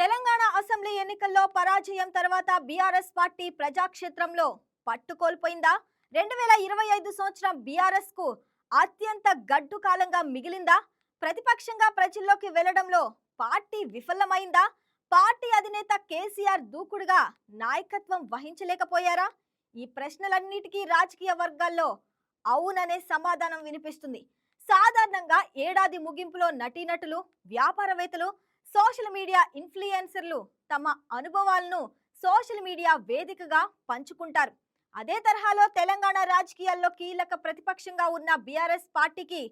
Telangana assembly ఎన్నికల్లో పరాజయం తర్వాత బీఆర్ఎస్ పార్టీ ప్రజాక్షేత్రంలో పట్టు కోల్పోయిందా? రెండు వేల ఇరవై ఐదు సంవత్సరం బీఆర్ఎస్కు అత్యంత గడ్డు కాలంగా మిగిలిందా? ప్రతిపక్షంగా ప్రజల్లోకి వెళ్ళడంలో పార్టీ విఫలమైందా? పార్టీ అధినేత కేసీఆర్ దూకుడుగా నాయకత్వం వహించలేకపోయారా? ఈ ప్రశ్నలన్నిటికీ రాజకీయ వర్గాల్లో అవుననే సమాధానం వినిపిస్తుంది. సాధారణంగా ఏడాది ముగింపులో నటీనటులు వ్యాపారవేత్తలు సోషల్ మీడియా ఇన్ఫ్లుయెన్సర్లు తమ అనుభవాలను సోషల్ మీడియా వేదికగా పంచుకుంటారు. అదే తరహాలో తెలంగాణ రాజకీయాల్లో కీలక ప్రతిపక్షంగా ఉన్న బీఆర్ఎస్ పార్టీకి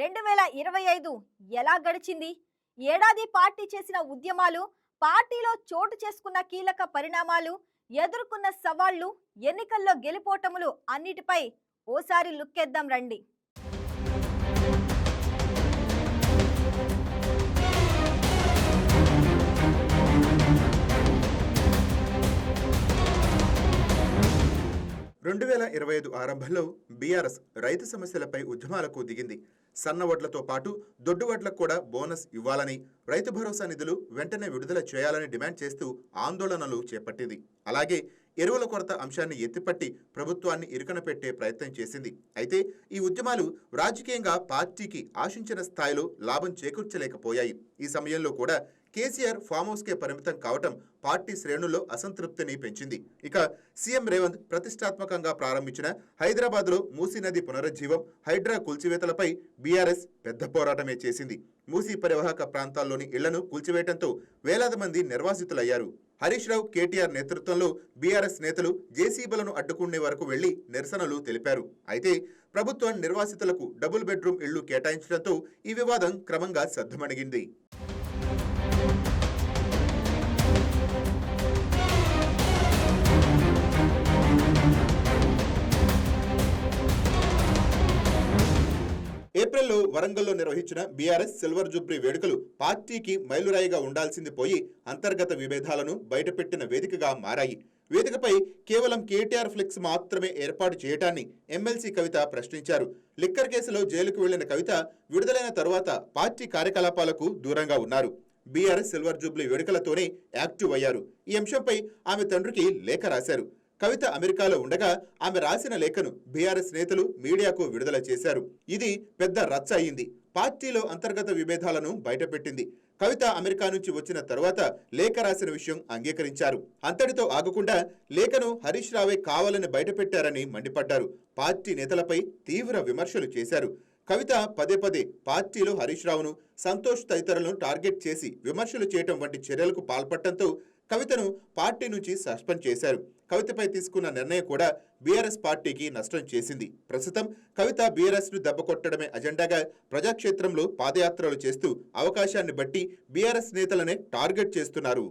రెండు వేల ఇరవై ఐదు ఎలా గడిచింది? ఏడాది పార్టీ చేసిన ఉద్యమాలు పార్టీలో చోటు చేసుకున్న కీలక పరిణామాలు ఎదుర్కొన్న సవాళ్ళు ఎన్నికల్లో గెలుపోటములు అన్నిటిపై ఓసారి లుక్కేద్దాం రండి. రెండు వేల ఇరవై ఐదు ఆరంభంలో బీఆర్ఎస్ రైతు సమస్యలపై ఉద్యమాలకు దిగింది. సన్న వడ్లతో పాటు దొడ్డు వడ్లకు కూడా బోనస్ ఇవ్వాలని రైతు భరోసా నిధులు వెంటనే విడుదల చేయాలని డిమాండ్ చేస్తూ ఆందోళనలు చేపట్టింది. అలాగే ఎరువుల కొరత అంశాన్ని ఎత్తిపట్టి ప్రభుత్వాన్ని ఇరుకన పెట్టే ప్రయత్నం చేసింది. అయితే ఈ ఉద్యమాలు రాజకీయంగా పార్టీకి ఆశించిన స్థాయిలో లాభం చేకూర్చలేకపోయాయి. ఈ సమయంలో కూడా కేసీఆర్ ఫామ్ హౌస్కే పరిమితం కావటం పార్టీ శ్రేణుల్లో అసంతృప్తిని పెంచింది. ఇక సీఎం రేవంత్ ప్రతిష్టాత్మకంగా ప్రారంభించిన హైదరాబాద్లో మూసీ నది పునరుజ్జీవం హైడ్రా కూల్చివేతలపై బీఆర్ఎస్ పెద్ద పోరాటమే చేసింది. మూసీ పరివాహక ప్రాంతాల్లోని ఇళ్ళను కూల్చివేయడంతో వేలాది మంది నిర్వాసితులయ్యారు. హరీష్ రావు కేటీఆర్ నేతృత్వంలో బీఆర్ఎస్ నేతలు జేసీబీలను అడ్డుకునే వరకు వెళ్ళి నిరసనలు తెలిపారు. అయితే ప్రభుత్వం నిర్వాసితులకు డబుల్ బెడ్రూమ్ ఇళ్ళు కేటాయించడంతో ఈ వివాదం క్రమంగా సద్దుమణిగింది. ఏప్రిల్లో వరంగల్లో నిర్వహించిన బీఆర్ఎస్ సిల్వర్ జూబ్లీ వేడుకలు పార్టీకి మైలురాయిగా ఉండాల్సింది పోయి అంతర్గత విభేదాలను బయటపెట్టిన వేదికగా మారాయి. వేదికపై కేవలం కేటీఆర్ ఫ్లెక్స్ మాత్రమే ఏర్పాటు చేయటాన్ని ఎమ్మెల్సీ కవిత ప్రశ్నించారు. లిక్కర్ కేసులో జైలుకు వెళ్ళిన కవిత విడుదలైన తరువాత పార్టీ కార్యకలాపాలకు దూరంగా ఉన్నారు. బీఆర్ఎస్ సిల్వర్ జూబ్లీ వేడుకలతోనే యాక్టివ్ అయ్యారు. ఈ అంశంపై ఆమె తండ్రికి లేఖ రాశారు. కవిత అమెరికాలో ఉండగా ఆమె రాసిన లేఖను బీఆర్ఎస్ నేతలు మీడియాకు విడుదల చేశారు. ఇది పెద్ద రచ్చ అయింది. పార్టీలో అంతర్గత విభేదాలను బయటపెట్టింది. కవిత అమెరికా నుంచి వచ్చిన తర్వాత లేఖ రాసిన విషయం అంగీకరించారు. అంతటితో ఆగకుండా లేఖను హరీష్ రావే కావాలని బయటపెట్టారని మండిపడ్డారు. పార్టీ నేతలపై తీవ్ర విమర్శలు చేశారు. కవిత పదే పదే పార్టీలో హరీష్ రావును సంతోష్ తదితరులను టార్గెట్ చేసి విమర్శలు చేయటం వంటి చర్యలకు పాల్పడటంతో కవితను పార్టీ నుంచి సస్పెండ్ చేశారు. కవితపై తీసుకున్న నిర్ణయం కూడా బీఆర్ఎస్ పార్టీకి నష్టం చేసింది. ప్రస్తుతం కవిత బీఆర్ఎస్ను దెబ్బకొట్టడమే అజెండాగా ప్రజాక్షేత్రంలో పాదయాత్రలు చేస్తూ అవకాశాన్ని బట్టి బీఆర్ఎస్ నేతలనే టార్గెట్ చేస్తున్నారు.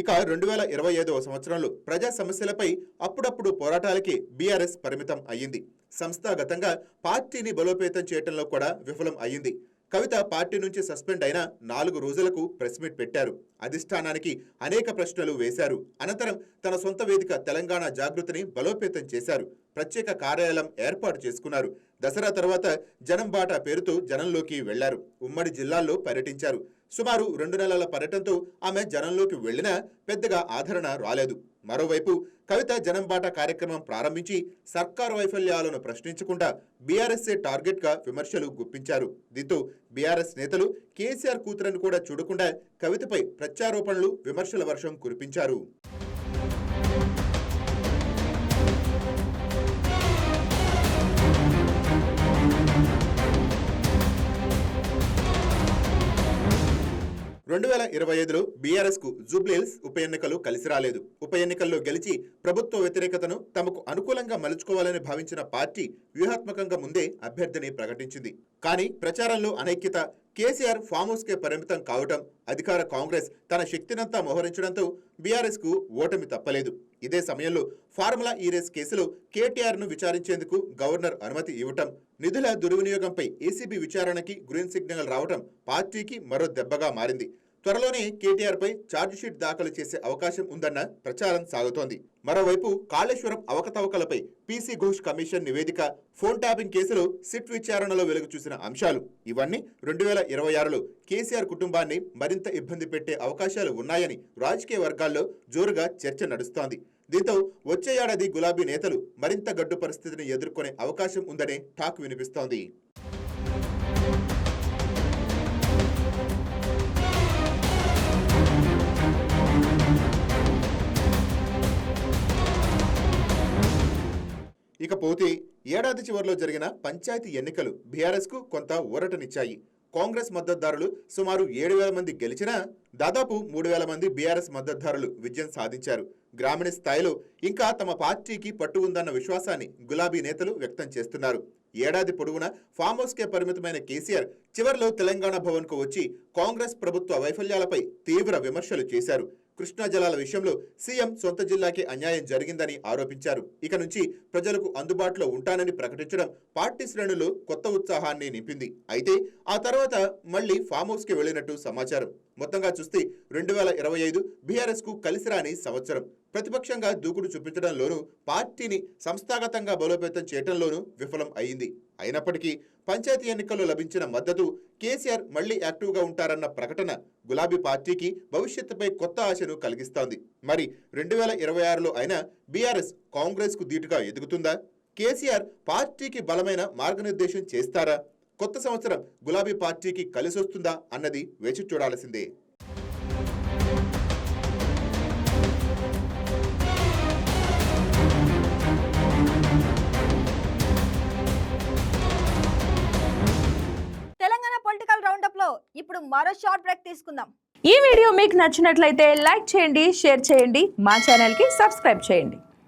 ఇక రెండు వేల ఇరవై ఐదవ సంవత్సరంలో ప్రజా సమస్యలపై అప్పుడప్పుడు పోరాటాలకి బీఆర్ఎస్ పరిమితం అయ్యింది. సంస్థాగతంగా పార్టీని బలోపేతం చేయటంలో కూడా విఫలం అయ్యింది. కవిత పార్టీ నుంచి సస్పెండ్ అయిన నాలుగు రోజులకు ప్రెస్ మీట్ పెట్టారు. అధిష్టానానికి అనేక ప్రశ్నలు వేశారు. అనంతరం తన సొంత వేదిక తెలంగాణ జాగృతిని బలోపేతం చేశారు. ప్రత్యేక కార్యాలయం ఏర్పాటు చేసుకున్నారు. దసరా తర్వాత జనం బాట పేరుతో జనంలోకి వెళ్ళారు. ఉమ్మడి జిల్లాల్లో పర్యటించారు. సుమారు రెండు నెలల పర్యటనతో ఆమె జనంలోకి వెళ్ళినా పెద్దగా ఆదరణ రాలేదు. మరోవైపు కవిత జనం బాట కార్యక్రమం ప్రారంభించి సర్కారు వైఫల్యాలను ప్రశ్నించకుండా బీఆర్ఎస్ఏ టార్గెట్గా విమర్శలు గుప్పించారు. దీంతో బీఆర్ఎస్ నేతలు కేసీఆర్ కూతురను కూడా చూడకుండా కవితపై ప్రత్యారోపణలు విమర్శల వర్షం కురిపించారు. రెండు వేల ఇరవై ఐదులో బీఆర్ఎస్కు జూబ్లీహిల్స్ ఉప ఎన్నికలు కలిసి రాలేదు. ఉప ఎన్నికల్లో గెలిచి ప్రభుత్వ వ్యతిరేకతను తమకు అనుకూలంగా మలుచుకోవాలని భావించిన పార్టీ వ్యూహాత్మకంగా ముందే అభ్యర్థిని ప్రకటించింది. కానీ ప్రచారంలో అనైక్యత కేసీఆర్ ఫామ్ హౌస్ కే పరిమితం కావటం అధికార కాంగ్రెస్ తన శక్తినంతా మోహరించడంతో బీఆర్ఎస్కు ఓటమి తప్పలేదు. ఇదే సమయంలో ఫార్ములా ఈ రేస్ కేసులో కేటీఆర్ను విచారించేందుకు గవర్నర్ అనుమతి ఇవ్వటం నిధుల దుర్వినియోగంపై ఏసీబీ విచారణకి గ్రీన్ సిగ్నల్ రావటం పార్టీకి మరో దెబ్బగా మారింది. త్వరలోనే కేటీఆర్ పై ఛార్జిషీట్ దాఖలు చేసే అవకాశం ఉందన్న ప్రచారం సాగుతోంది. మరోవైపు కాళేశ్వరం అవకతవకలపై పీసీ ఘోష్ కమిషన్ నివేదిక ఫోన్ ట్యాపింగ్ కేసులో సిట్ విచారణలో వెలుగు చూసిన అంశాలు. ఇవన్నీ రెండు వేల ఇరవై ఆరులో కేసీఆర్ కుటుంబాన్ని మరింత ఇబ్బంది పెట్టే అవకాశాలు ఉన్నాయని రాజకీయ వర్గాల్లో జోరుగా చర్చ నడుస్తోంది. దీంతో వచ్చే ఏడాది గులాబీ నేతలు మరింత గడ్డు పరిస్థితిని ఎదుర్కొనే అవకాశం ఉందనే టాక్ వినిపిస్తోంది. ఇకపోతే ఏడాది చివరిలో జరిగిన పంచాయతీ ఎన్నికలు బీఆర్ఎస్కు కొంత ఊరటనిచ్చాయి. కాంగ్రెస్ మద్దతుదారులు సుమారు ఏడు వేల మంది గెలిచినా దాదాపు మూడు వేల మంది బీఆర్ఎస్ మద్దతుదారులు విజయం సాధించారు. గ్రామీణ స్థాయిలో ఇంకా తమ పార్టీకి పట్టు ఉందన్న విశ్వాసాన్ని గులాబీ నేతలు వ్యక్తం చేస్తున్నారు. ఏడాది పొడవునా ఫామ్ హౌస్కే పరిమితమైన కేసీఆర్ చివరిలో తెలంగాణ భవన్కు వచ్చి కాంగ్రెస్ ప్రభుత్వ వైఫల్యాలపై తీవ్ర విమర్శలు చేశారు. కృష్ణా జలాల విషయంలో సీఎం సొంత జిల్లాకే అన్యాయం జరిగిందని ఆరోపించారు. ఇక నుంచి ప్రజలకు అందుబాటులో ఉంటానని ప్రకటించడం పార్టీ శ్రేణుల్లో కొత్త ఉత్సాహాన్ని నింపింది. అయితే ఆ తర్వాత మళ్ళీ ఫామ్ హౌస్కి వెళ్ళినట్టు సమాచారం. మొత్తంగా చూస్తే రెండు వేల ఇరవై ఐదు బీఆర్ఎస్కు కలిసిరాని సంవత్సరం. ప్రతిపక్షంగా దూకుడు చూపించడంలోనూ పార్టీని సంస్థాగతంగా బలోపేతం చేయడంలోనూ విఫలం అయింది. అయినప్పటికీ పంచాయతీ ఎన్నికల్లో లభించిన మద్దతు కేసీఆర్ మళ్ళీ యాక్టివ్గా ఉంటారన్న ప్రకటన గులాబీ పార్టీకి భవిష్యత్తుపై కొత్త ఆశను కలిగిస్తోంది. మరి రెండు వేల ఇరవై ఆరులో అయినా బీఆర్ఎస్ కాంగ్రెస్కు ధీటుగా ఎదుగుతుందా? కేసీఆర్ పార్టీకి బలమైన మార్గనిర్దేశం చేస్తారా? కొత్త సంవత్సరం గులాబీ పార్టీకి కలిసొస్తుందా అన్నది వేచి చూడాల్సిందే. మరో షార్ట్ బ్రేక్ తీసుకుందాం. ఈ వీడియో మీకు నచ్చినట్లయితే లైక్ చేయండి షేర్ చేయండి మా ఛానల్కి సబ్స్క్రైబ్ చేయండి.